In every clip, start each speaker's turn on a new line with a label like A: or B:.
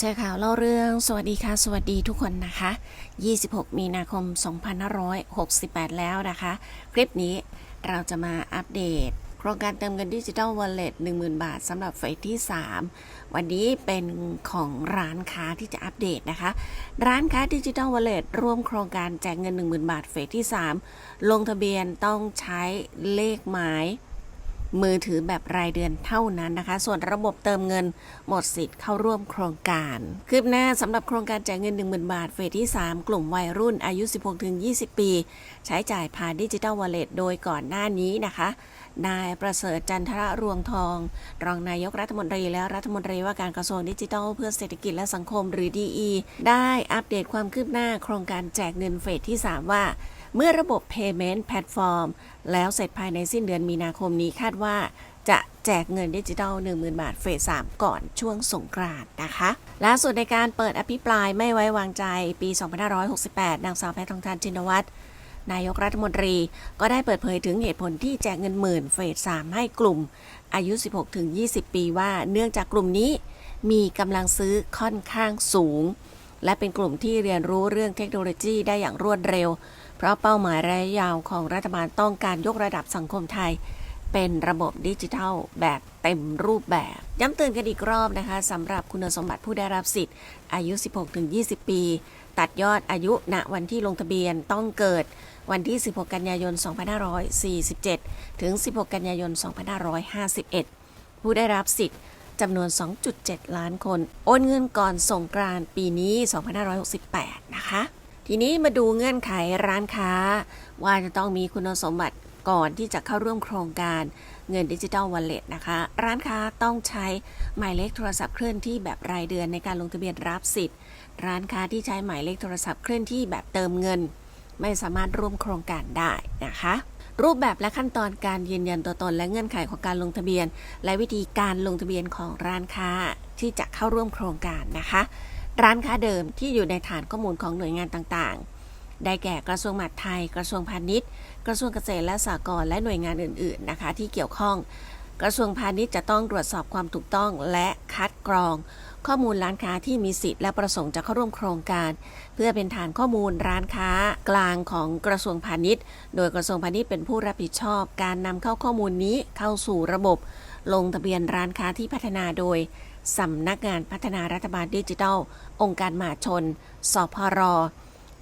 A: เจอข่าวเล่าเรื่องสวัสดีค่ะ สวัสดีทุกคนนะคะ 26 มีนาคม 2568 แล้วนะคะ คลิปนี้เราจะมาอัปเดต โครงการเติมเงินดิจิ t a ลวอลเล็ต10,000 บาทสำหรับเฟสที่ 3 วันนี้เป็นของร้านค้าที่จะอัปเดตนะคะ ร้านค้าดิจิ t a ลวอลเล็ตร่วมโครงการแจกเงิน 10,000 บาทเฟสที่ 3 ลงทะเบียนต้องใช้เลขหมาย มือถือแบบรายเดือนเท่านั้นนะคะ ส่วนระบบเติมเงินหมดสิทธิ์เข้าร่วมโครงการ คืบหน้าสำหรับโครงการแจกเงิน 10,000 บาทเฟสที่ 3 กลุ่มวัยรุ่นอายุ 16-20 ปี ใช้จ่ายผ่านดิจิ t a ลวอลเล็ตโดยก่อนหน้านี้นะคะ นายประเสริฐจันทระรวงทอง รองนายกรัฐมนตรีและรัฐมนตรีว่าการกระทรวงดิจิทัลเพื่อเศรษฐกิจและสังคมหรือ DE ได้อัปเดตความคืบหน้าโครงการแจกเงินเฟสที่ 3 ว่า เมื่อระบบ Payment Platform แล้วเสร็จภายในสิ้นเดือนมีนาคมนี้คาดว่าจะแจกเงินดิจิทัล 10,000 บาทเฟส3ก่อนช่วงสงกรานต์นะคะล่าสุดในการเปิดอภิปรายไม่ไว้วางใจปี 2568 นางสาวแพทองทานชินวัตรนายกรัฐมนตรี ก็ได้เปิดเผยถึงเหตุผลที่แจกเงินหมื่นเฟส3ให้กลุ่ม อายุ 16-20 ปีว่า เนื่องจากกลุ่มนี้มีกำลังซื้อค่อนข้างสูง และเป็นกลุ่มที่เรียนรู้เรื่องเทคโนโลยีได้อย่างรวดเร็ว เพราะเป้าหมายระยะยาวของรัฐบาลต้องการยกระดับสังคมไทย เป็นระบบดิจิทัลแบบเต็มรูปแบบ ย้ำเตือนกันอีกรอบนะคะสำหรับคุณสมบัติผู้ได้รับสิทธิ์ อายุ 16-20 ปี ตัดยอดอายุณวันที่ลงทะเบียนต้องเกิดวันที่ 16 กันยายน 2547 ถึง 16 กันยายน 2551 ผู้ได้รับสิทธิ์จำนวน 2.7 ล้านคน โอนเงินก่อนสงกรานต์ปีนี้ 2568 นะคะ ทีนี้มาดูเงื่อนไขร้านค้า ว่าจะต้องมีคุณสมบัติก่อนที่จะเข้าร่วมโครงการเงินดิจิ t a ลวอลเล็ตนะคะ ร้านค้าต้องใช้หมายเลขโทรศัพท์เคลื่อนที่แบบรายเดือนในการลงทะเบียนรับสิทธิ์ ร้านค้าที่ใช้หมายเลขโทรศัพท์เคลื่อนที่แบบเติมเงิน ไม่สามารถร่วมโครงการได้นะคะรูปแบบและขั้นตอนการยืนยันตัวตนและเงื่อนไขของการลงทะเบียน และวิธีการลงทะเบียนของร้านค้าที่จะเข้าร่วมโครงการนะคะ ร้านค้าเดิมที่อยู่ในฐานข้อมูลของหน่วยงานต่างๆ ได้แก่กระทรวงมหาดไทย กระทรวงพาณิชย์ กระทรวงเกษตรและสหกรณ์และหน่วยงานอื่นๆนะคะที่เกี่ยวข้อง กระทรวงพาณิชย์จะต้องตรวจสอบความถูกต้องและคัดกรอง ข้อมูลร้านค้าที่มีสิทธิ์และประสงค์จะเข้าร่วมโครงการ เพื่อเป็นฐานข้อมูลร้านค้ากลางของกระทรวงพาณิชย์ โดยกระทรวงพาณิชย์เป็นผู้รับผิดชอบ การนำเข้าข้อมูลนี้เข้าสู่ระบบ ลงทะเบียนร้านค้าที่พัฒนาโดย สำนักงานพัฒนารัฐบาลดิจิทัล องค์การมหาชน สพร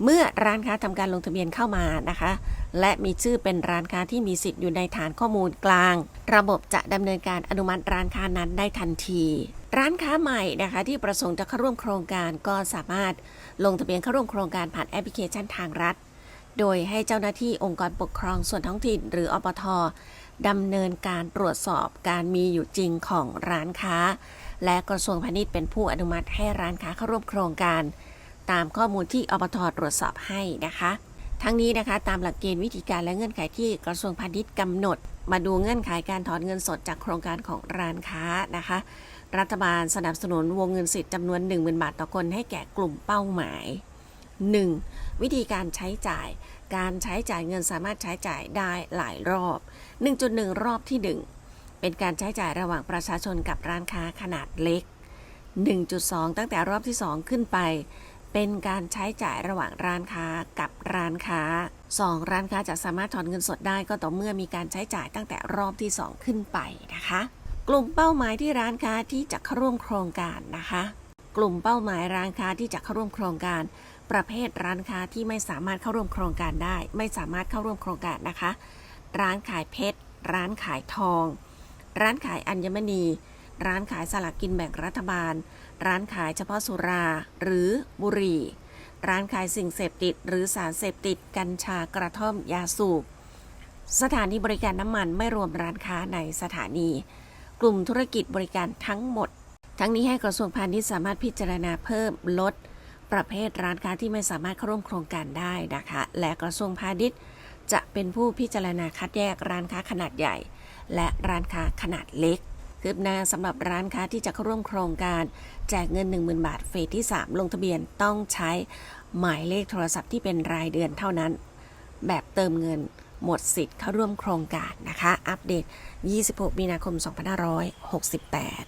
A: เมื่อร้านค้าทำการลงทะเบียนเข้ามานะคะ และมีชื่อเป็นร้านค้าที่มีสิทธิ์อยู่ในฐานข้อมูลกลาง ระบบจะดำเนินการอนุมัติร้านค้านั้นได้ทันที ร้านค้าใหม่นะคะที่ประสงค์จะเข้าร่วมโครงการก็สามารถลงทะเบียนเข้าร่วมโครงการผ่านแอปพลิเคชันทางรัฐ โดยให้เจ้าหน้าที่องค์กรปกครองส่วนท้องถิ่น หรืออปท ดำเนินการตรวจสอบการมีอยู่จริงของร้านค้า และกระทรวงพาณิชย์เป็นผู้อนุมัติให้ร้านค้าเข้าร่วมโครงการ ตามข้อมูลที่อปทตรวจสอบให้นะคะ ทั้งนี้นะคะตามหลักเกณฑ์วิธีการและเงื่อนไขที่กระทรวงพาณิชย์กำหนด มาดูเงื่อนไขการถอนเงินสดจากโครงการของร้านค้านะคะ รัฐบาลสนับสนุนวงเงินสิทธิ์จำนวน 10,000 บาทต่อคนให้แก่กลุ่มเป้าหมาย 1. วิธีการใช้จ่าย การใช้จ่ายเงินสามารถใช้จ่ายได้หลายรอบ 1.1 รอบที่ 1 เป็นการใช้จ่ายระหว่างประชาชนกับร้านค้าขนาดเล็ก 1.2 ตั้งแต่รอบที่ 2 ขึ้นไป เป็นการใช้จ่ายระหว่างร้านค้ากับร้านค้า 2. ร้านค้าจะสามารถถอนเงินสดได้ก็ต่อเมื่อมีการใช้จ่ายตั้งแต่รอบที่ 2 ขึ้นไปนะคะ กลุ่มเป้าหมายที่ร้านค้าที่จะเข้าร่วมโครงการนะคะ กลุ่มเป้าหมายร้านค้าที่จะเข้าร่วมโครงการ ประเภทร้านค้าที่ไม่สามารถเข้าร่วมโครงการได้ ไม่สามารถเข้าร่วมโครงการนะคะ ร้านขายเพชร ร้านขายทอง ร้านขายอัญมณี ร้านขายสลากกินแบ่งรัฐบาล ร้านขายเฉพาะสุรา หรือบุหรี่ ร้านขายสิ่งเสพติด หรือสารเสพติด กัญชากระท่อมยาสูบ สถานีบริการน้ำมันไม่รวมร้านค้าในสถานี กลุ่มธุรกิจบริการทั้งหมด ทั้งนี้ให้กระทรวงพาณิชย์สามารถพิจารณาเพิ่มลด ประเภทร้านค้าที่ไม่สามารถเข้าร่วมโครงการได้นะคะ และกระทรวงพาณิชย์จะเป็นผู้พิจารณาคัดแยกร้านค้าขนาดใหญ่ และร้านค้าขนาดเล็กคืบหน้าสำหรับร้านค้าที่จะเข้าร่วมโครงการแจกเงิน 10,000 บาทเฟสที่ 3 ลงทะเบียนต้องใช้หมายเลขโทรศัพท์ที่เป็นรายเดือนเท่านั้น แบบเติมเงินหมดสิทธิ์เข้าร่วมโครงการนะคะ อัปเดต 26 มีนาคม 2568